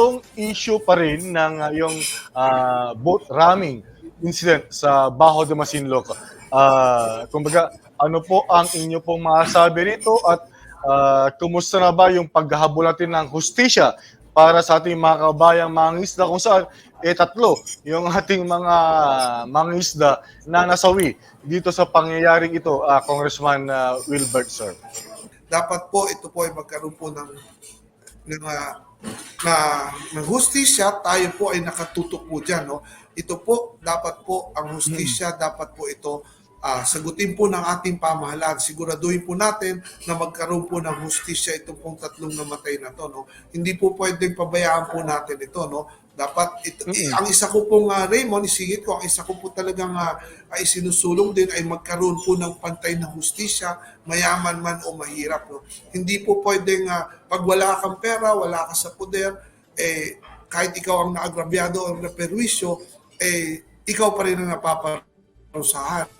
yung issue pa rin ng uh, yung uh, boat ramming incident sa Bajo de Masinloc. Uh, kumbaga, ano po ang inyo pong masasabi rito at uh, kumusta na ba yung paghahabol natin ng hustisya para sa ating mga kabayang mangisda kung saan eh tatlo yung ating mga mangisda na nasawi dito sa pangyayaring ito, uh, Congressman uh, Wilbert, sir. dapat po ito po ay magkaroon po ng ng ah, na ng tayo po ay nakatutok po diyan, no. Ito po dapat po ang hustisya, dapat po ito ah, sagutin po ng ating pamahalaan. Siguraduhin po natin na magkaroon po ng hustisya itong pong tatlong namatay na to, no. Hindi po pwedeng pabayaan po natin ito, no. Dapat ito, eh, ang isa ko pong ah, Raymond, isingit ko, ang isa ko po talagang ah, ay sinusulong din ay magkaroon po ng pantay na hustisya, mayaman man o mahirap. No? Hindi po pwedeng ah, pag wala kang pera, wala ka sa poder, eh, kahit ikaw ang naagrabyado o naperwisyo, eh, ikaw pa rin ang napaparusahan.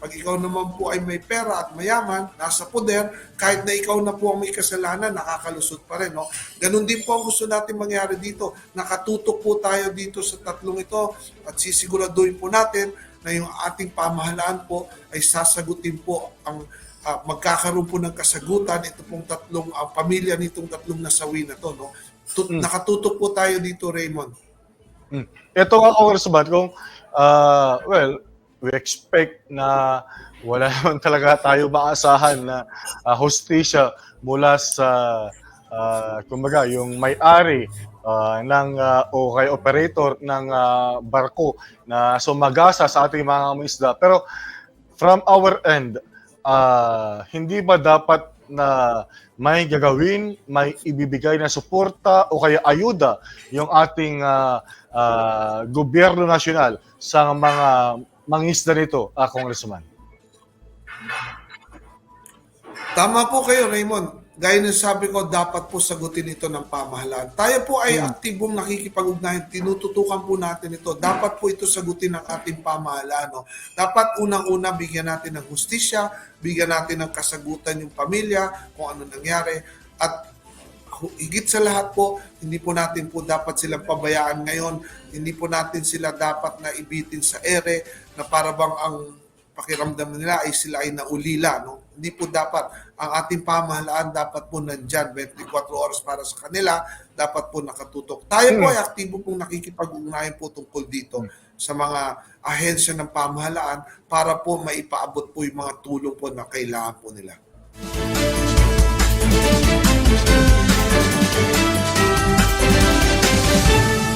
Pag ikaw naman po ay may pera at mayaman, nasa poder, kahit na ikaw na po ang may kasalanan, nakakalusot pa rin. No? Ganon din po ang gusto natin mangyari dito. Nakatutok po tayo dito sa tatlong ito at sisiguraduhin po natin na yung ating pamahalaan po ay sasagutin po ang ah, magkakaroon po ng kasagutan ito pong tatlong ah, pamilya nitong tatlong nasawi na to no Tut- nakatutok po tayo dito Raymond Mm. Ito nga, Congressman, kung, uh, well, we expect na wala naman talaga tayo maasahan na uh, hostisya mula sa, uh, kumbaga, yung may-ari uh, ng, uh, o kay operator ng uh, barko na sumagasa sa ating mga isda. Pero from our end, uh, hindi ba dapat na may gagawin, may ibibigay na suporta o kaya ayuda yung ating ah, ah, gobyerno nasyonal sa mga mangisda nito, ah, Congressman? Tama po kayo, Raymond. Gaya ng sabi ko, dapat po sagutin ito ng pamahalaan. Tayo po ay aktibong nakikipag-ugnayan. Tinututukan po natin ito. Dapat po ito sagutin ng ating pamahalaan. No? Dapat unang-una bigyan natin ng hustisya, bigyan natin ng kasagutan yung pamilya, kung ano nangyari. At higit sa lahat po, hindi po natin po dapat silang pabayaan ngayon. Hindi po natin sila dapat na ibitin sa ere na para bang ang pakiramdam nila ay sila ay naulila. No? Hindi po dapat. Ang ating pamahalaan dapat po nandyan 24 oras para sa kanila. Dapat po nakatutok. Tayo po ay aktibo pong nakikipag-ugnayan po tungkol dito sa mga ahensya ng pamahalaan para po maipaabot po yung mga tulong po na kailangan po nila.